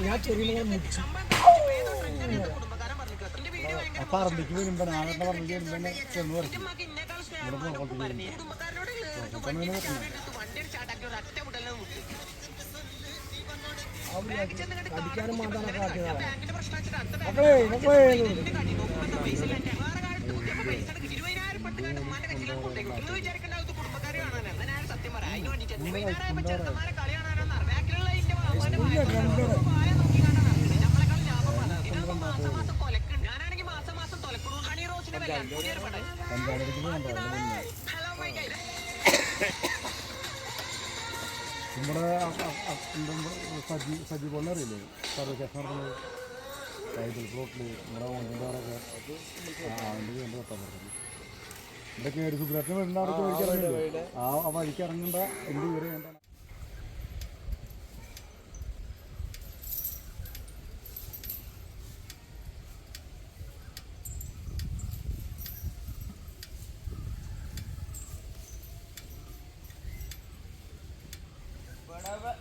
ഞാൻ ചെറിയ മുടിച്ചു പറമ്പിക്ക് വരുമ്പോ നാളെ പറമ്പിക്ക് വരുമ്പോ ചെന്ന് വെക്കണം. അടിക്കാനും മാതാനൊക്കെ ആക്കിയതാണ് മക്കളെ മക്കളെ പഞ്ചായത്തിലേക്ക് പോകണ്ട അവിടെ നിന്ന്. നമ്മുടെ അ- അ- അ- നമ്മുടെ സജി സജി പോലെ അറിയില്ലേ സർവീസ് നടത്തുന്നത് പൈതൽ പ്ലോട്ടിൽ നമ്മുടെ ആ അതിന്റെ വേണ്ടി വെട്ടാൻ പറഞ്ഞു ഇവിടെ ഒരു സുബ്രത്തിന് വരുന്ന അവിടെ വഴിക്ക് ഇറങ്ങില്ലേ ആ ആ വഴിക്ക് ഇറങ്ങണ്ട എന്ത് വിവരം വേണ്ട ഇവിടെ